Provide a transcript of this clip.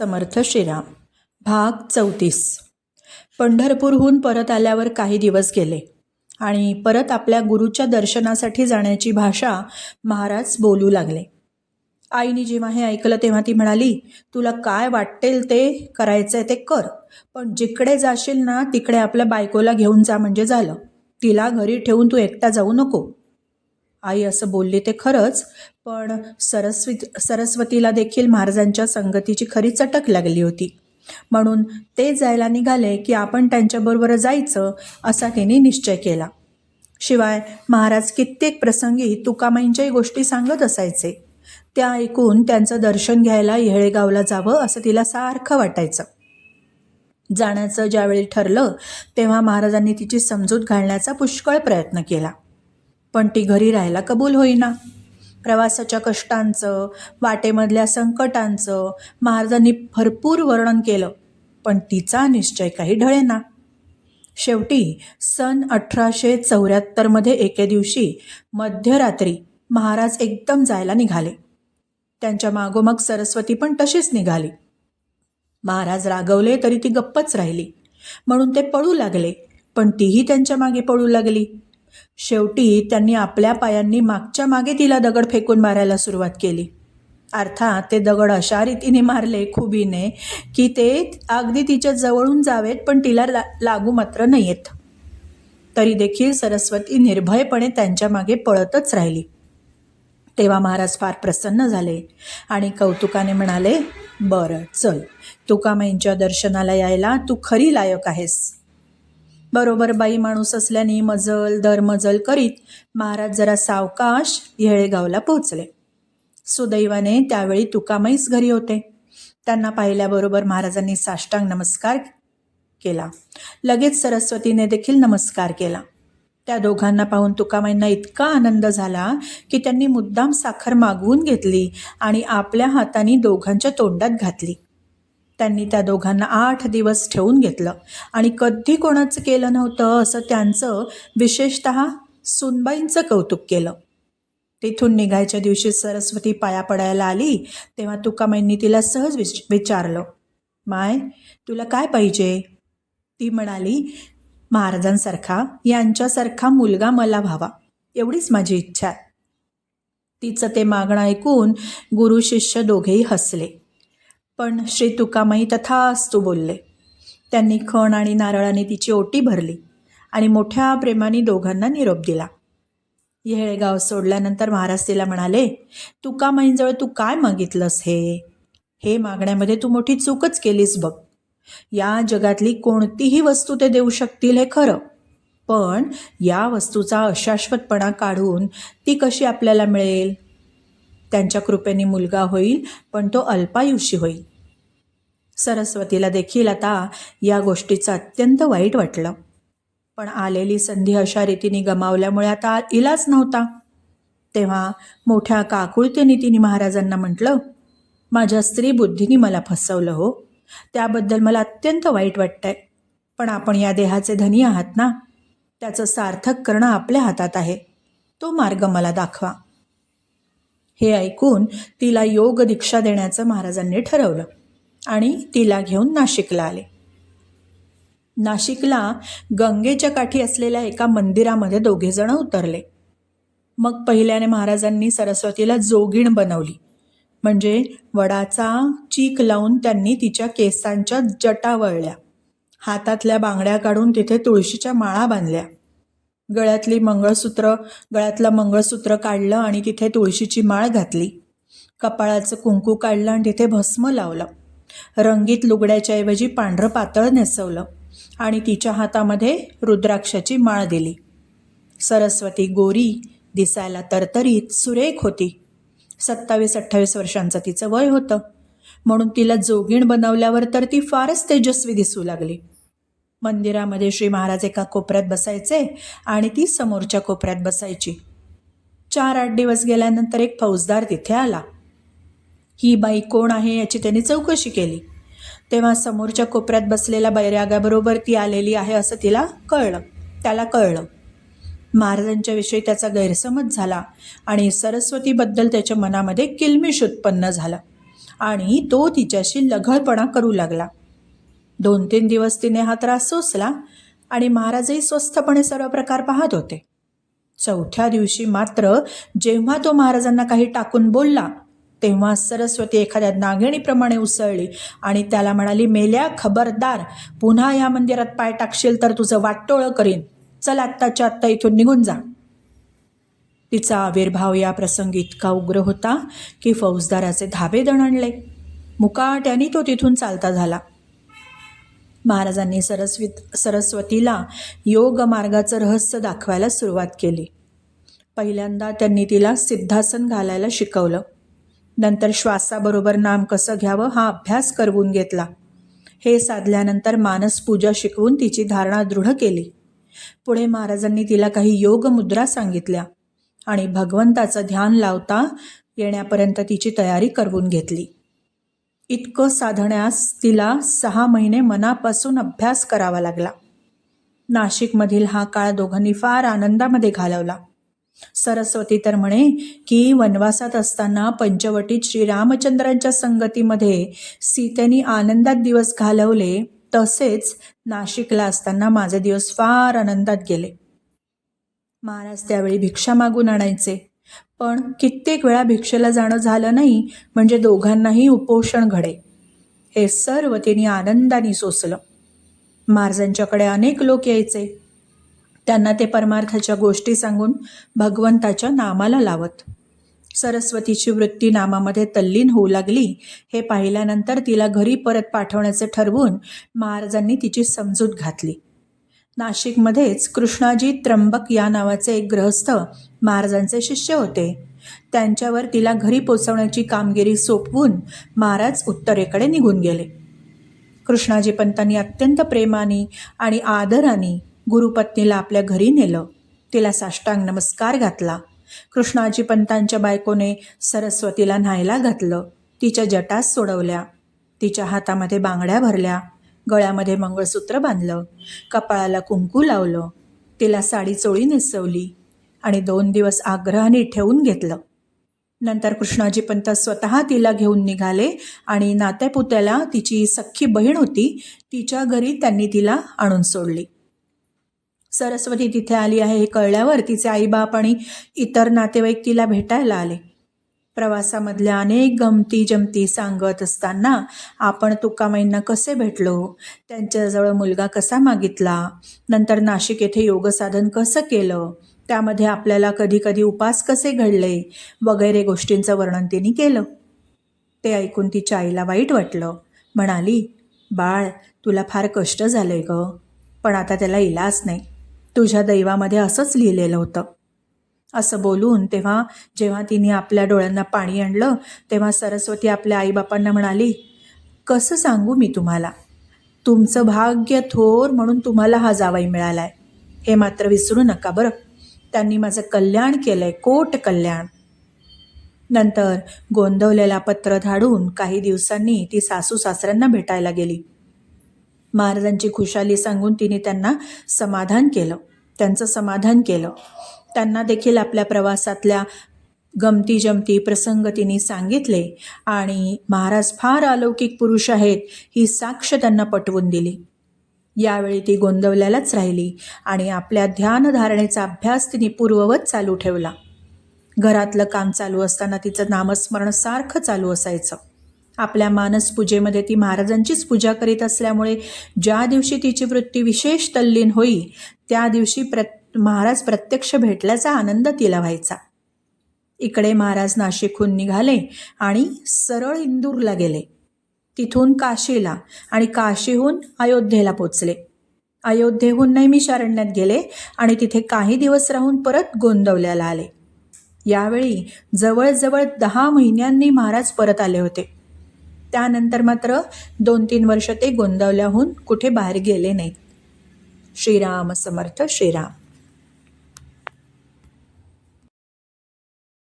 समर्थ श्रीराम. भाग चौतीस. पंढरपूरहून परत आल्यावर काही दिवस गेले आणि परत आपल्या गुरुच्या दर्शनासाठी जाण्याची भाषा महाराज बोलू लागले. आईने जेव्हा हे ऐकलं तेव्हा ती म्हणाली तुला काय वाटेल ते करायचं आहे ते कर पण जिकडे जाशील ना तिकडे आपल्या बायकोला घेऊन जा म्हणजे झालं. तिला घरी ठेवून तू एकटा जाऊ नको. आई असं बोलली ते खरंच पण सरस्वी सरस्वतीला देखील महाराजांच्या संगतीची खरी चटक लागली होती. म्हणून ते जायला निघाले की आपण त्यांच्याबरोबर जायचं असा तिने निश्चय केला. शिवाय महाराज कित्येक प्रसंगी तुकामाईंच्याही गोष्टी सांगत असायचे. त्या ऐकून त्यांचं दर्शन घ्यायला येळेगावला जावं असं तिला सारखं वाटायचं. जाण्याचं ज्यावेळी ठरलं तेव्हा महाराजांनी तिची समजूत घालण्याचा पुष्कळ प्रयत्न केला. पण ती घरी राहायला कबूल होईना. प्रवासाच्या कष्टांचं वाटेमधल्या संकटांचं महाराजांनी भरपूर वर्णन केलं पण तिचा निश्चय काही ढळेना. शेवटी सन अठराशे चौऱ्याहत्तरमध्ये एके दिवशी मध्यरात्री महाराज एकदम जायला निघाले. त्यांच्या मागोमाग सरस्वती पण तशीच निघाली. महाराज रागवले तरी ती गप्पच राहिली. म्हणून ते पळू लागले पण तीही त्यांच्या मागे पळू लागली. शेवटी त्यांनी आपल्या पायांनी मागच्या मागे तिला दगड फेकून मारायला सुरुवात केली. अर्थात ते दगड अशा रीतीने मारले खुबीने की ते अगदी तिच्या जवळून जावेत पण तिला ला लागू मात्र नाही येत तरी देखील सरस्वती निर्भयपणे त्यांच्या मागे पळतच राहिली. तेव्हा महाराज फार प्रसन्न झाले आणि कौतुकाने म्हणाले बरं चल. तुकामाईंच्या दर्शनाला यायला तू खरी लायक आहेस. बरोबर बाई माणूस असल्याने मजल दरमजल करीत महाराज जरा सावकाश येळेगावला पोचले सुदैवाने त्यावेळी तुकामाईच घरी होते. त्यांना पाहिल्याबरोबर महाराजांनी साष्टांग नमस्कार केला. लगेच सरस्वतीने देखील नमस्कार केला. त्या दोघांना पाहून तुकामाईंना इतका आनंद झाला की त्यांनी मुद्दाम साखर मागवून घेतली आणि आपल्या हाताने दोघांच्या तोंडात घातली. त्यांनी त्या दोघांना आठ दिवस ठेवून घेतलं. आणि कधी कोणाचं केलं नव्हतं असं त्यांचं विशेषत सुनबाईंचं कौतुक केलं. तिथून निघायच्या दिवशी सरस्वती पाया पडायला आली तेव्हा तुकामाईंनी तिला सहज विच विचारलं माय तुला काय पाहिजे? ती म्हणाली महाराजांसारखा यांच्यासारखा मुलगा मला व्हावा. एवढीच माझी इच्छा आहे. तिचं ते मागणं ऐकून गुरु शिष्य दोघेही हसले. पण श्री तुकामाई तथास्तू बोलले. त्यांनी खण आणि नारळाने तिची ओटी भरली आणि मोठ्या प्रेमाने दोघांना निरोप दिला. येळेगाव सोडल्यानंतर महाराज तिला म्हणाले तुकामाईंजवळ तू काय मागितलंस हे? हे मागण्यामध्ये तू मोठी चूकच केलीस बघ. या जगातली कोणतीही वस्तू ते देऊ शकतील हे खरं. पण या वस्तूचा अशाश्वतपणा काढून ती कशी आपल्याला मिळेल? त्यांच्या कृपेने मुलगा होईल पण तो अल्पायुषी होईल. सरस्वतीला देखील आता या गोष्टीचं अत्यंत वाईट वाटलं. पण आलेली संधी अशा रीतीने गमावल्यामुळे आता इलाज नव्हता. तेव्हा मोठ्या काकुळतेने तिने महाराजांना म्हटलं माझ्या स्त्री बुद्धीने मला फसवलं हो. त्याबद्दल मला अत्यंत वाईट वाटतंय. पण आपण या देहाचे धनी आहात ना? त्याचं सार्थक करणं आपल्या हातात आहे. तो मार्ग मला दाखवा. हे ऐकून तिला योग दीक्षा देण्याचं महाराजांनी ठरवलं आणि तिला घेऊन नाशिकला आले. नाशिकला गंगेच्या काठी असलेल्या एका मंदिरामध्ये दोघेजण उतरले. मग पहिल्याने महाराजांनी सरस्वतीला जोगीण बनवली. म्हणजे वडाचा चीक लावून त्यांनी तिच्या केसांच्या जटा वळल्या. हातातल्या बांगड्या काढून तिथे तुळशीच्या माळा बांधल्या. गळ्यातली मंगळसूत्र गळ्यातलं मंगळसूत्र काढलं आणि तिथे तुळशीची माळ घातली. कपाळाचं कुंकू काढलं आणि तिथे भस्म लावलं. रंगीत लुगड्याच्या ऐवजी पांढरं पातळ नेसवलं आणि तिच्या हातामध्ये रुद्राक्षाची माळ दिली. सरस्वती गोरी दिसायला तरतरीत सुरेख होती. सत्तावीस अठ्ठावीस वर्षांचं तिचं वय होतं. म्हणून तिला जोगीण बनवल्यावर तर ती फारच तेजस्वी दिसू लागली. मंदिरामध्ये श्री महाराज एका कोपऱ्यात बसायचे आणि ती समोरच्या कोपऱ्यात बसायची. चार आठ दिवस गेल्यानंतर एक फौजदार तिथे आला. ही बाई कोण आहे याची त्यांनी चौकशी केली. तेव्हा समोरच्या कोपऱ्यात बसलेल्या बैरागाबरोबर ती आलेली आहे असं तिला कळलं. त्याला कळलं. महाराजांच्या विषयी त्याचा गैरसमज झाला आणि सरस्वतीबद्दल त्याच्या मनामध्ये किलमिश उत्पन्न झालं आणि तो तिच्याशी लघळपणा करू लागला. दोन तीन दिवस तिने हा त्रास सोसला आणि महाराजही स्वस्थपणे सर्व प्रकार पाहत होते. चौथ्या दिवशी मात्र जेव्हा तो महाराजांना काही टाकून बोलला तेव्हा सरस्वती एखाद्या नागिणीप्रमाणे उसळली आणि त्याला म्हणाली मेल्या खबरदार पुन्हा या मंदिरात पाय टाकशील तर तुझं वाटोळं करीन. चल आत्ताच्या आत्ता इथून निघून जा. तिचा आविर्भाव या प्रसंगी इतका उग्र होता की फौजदाराचे धाबे दणणले. मुकाट्याने तो तिथून चालता झाला. महाराजांनी सरस्वी सरस्वतीला योग मार्गाचं रहस्य दाखवायला सुरुवात केली. पहिल्यांदा त्यांनी तिला सिद्धासन घालायला शिकवलं. नंतर श्वासाबरोबर नाम कसं घ्यावं हा अभ्यास करवून घेतला. हे साधल्यानंतर मानस पूजा शिकवून तिची धारणा दृढ केली. पुढे महाराजांनी तिला काही योग मुद्रा सांगितल्या आणि भगवंताचं ध्यान लावता येण्यापर्यंत तिची तयारी करवून घेतली. इतकं साधण्यास तिला सहा महिने मनापासून अभ्यास करावा लागला. नाशिकमधील हा काळ दोघांनी फार आनंदामध्ये घालवला. सरस्वती तर म्हणे की वनवासात असताना पंचवटीत श्रीरामचंद्रांच्या संगतीमध्ये सीतेने आनंदात दिवस घालवले तसेच नाशिकला असताना माझे दिवस फार आनंदात गेले. महाराज त्यावेळी भिक्षा मागून आणायचे. पण कित्येक वेळा भिक्षेला जाणं झालं नाही म्हणजे दोघांनाही उपोषण घडे. हे सर्व तिने आनंदाने सोसलं. महाराजांच्याकडे अनेक लोक यायचे. त्यांना ते परमार्थाच्या गोष्टी सांगून भगवंताच्या नामाला लावत. सरस्वतीची वृत्ती नामामध्ये तल्लीन होऊ लागली हे पाहिल्यानंतर तिला घरी परत पाठवण्याचे ठरवून महाराजांनी तिची समजूत घातली. नाशिकमध्येच कृष्णाजी त्र्यंबक या नावाचे एक ग्रहस्थ महाराजांचे शिष्य होते. त्यांच्यावर तिला घरी पोचवण्याची कामगिरी सोपवून महाराज उत्तरेकडे निघून गेले. कृष्णाजी पंतांनी अत्यंत प्रेमाने आणि आदराने गुरुपत्नीला आपल्या घरी नेलं. तिला साष्टांग नमस्कार घातला. कृष्णाजी पंतांच्या बायकोने सरस्वतीला न्हायला घातलं. तिच्या जटास सोडवल्या. तिच्या हातामध्ये बांगड्या भरल्या. गळ्यामध्ये मंगळसूत्र बांधलं. कपाळाला कुंकू लावलं. तिला साडी चोळी नेसवली आणि दोन दिवस आग्रहाने ठेवून घेतलं. नंतर कृष्णाजी पंत स्वतः तिला घेऊन निघाले आणि नात्यापुत्याला तिची सख्खी बहीण होती तिच्या घरी त्यांनी तिला आणून सोडली. सरस्वती तिथे आली आहे हे कळल्यावर तिचे आईबाप आणि इतर नातेवाईक तिला भेटायला आले. प्रवासामधल्या अनेक गमती जमती सांगत असताना आपण तुकामाईंना कसे भेटलो? त्यांच्याजवळ मुलगा कसा मागितला? नंतर नाशिक येथे योगसाधन कसं केलं? त्यामध्ये आपल्याला कधी कधी उपास कसे घडले? वगैरे गोष्टींचं वर्णन तिने केलं. ते ऐकून तिच्या आईला वाईट वाटलं. म्हणाली बाळ तुला फार कष्ट झालंय ग. पण आता त्याला इलाज नाही. तुझ्या दैवामध्ये असंच लिहिलेलं होतं. असं बोलून तेव्हा जेव्हा तिने आपल्या डोळ्यांना पाणी आणलं तेव्हा सरस्वती आपल्या आईबापांना म्हणाली कसं सांगू मी तुम्हाला? तुमचं भाग्य थोर म्हणून तुम्हाला हा जावाई मिळाला आहे हे मात्र विसरू नका बरं. त्यांनी माझं कल्याण केलं आहे कोट कल्याण. नंतर गोंदवलेला पत्र धाडून काही दिवसांनी ती सासू सासऱ्यांना भेटायला गेली. महाराजांची खुशाली सांगून तिने त्यांना समाधान केलं. त्यांचं समाधान केलं. त्यांना देखील आपल्या प्रवासातल्या गमती जमती प्रसंग तिने सांगितले आणि महाराज फार अलौकिक पुरुष आहेत ही साक्ष त्यांना पटवून दिली. यावेळी ती गोंदवल्यालाच राहिली आणि आपल्या ध्यानधारणेचा अभ्यास तिने पूर्ववत चालू ठेवला. घरातलं काम चालू असताना तिचं नामस्मरण सारखं चालू असायचं. आपल्या मानसपूजेमध्ये ती महाराजांचीच पूजा करीत असल्यामुळे ज्या दिवशी तिची वृत्ती विशेष तल्लीन होई त्या दिवशी प्र महाराज प्रत्यक्ष भेटल्याचा आनंद तिला व्हायचा. इकडे महाराज नाशिकहून निघाले आणि सरळ इंदूरला गेले. तिथून काशीला आणि काशीहून अयोध्येला पोचले. अयोध्येहून नैमिषारण्यात गेले आणि तिथे काही दिवस राहून परत गोंदवल्याला आले. यावेळी जवळजवळ दहा महिन्यांनी महाराज परत आले होते. त्यानंतर मात्र दोन तीन वर्ष ते गोंदवल्याहून कुठे बाहेर गेले नाहीत. श्रीराम समर्थ श्रीराम.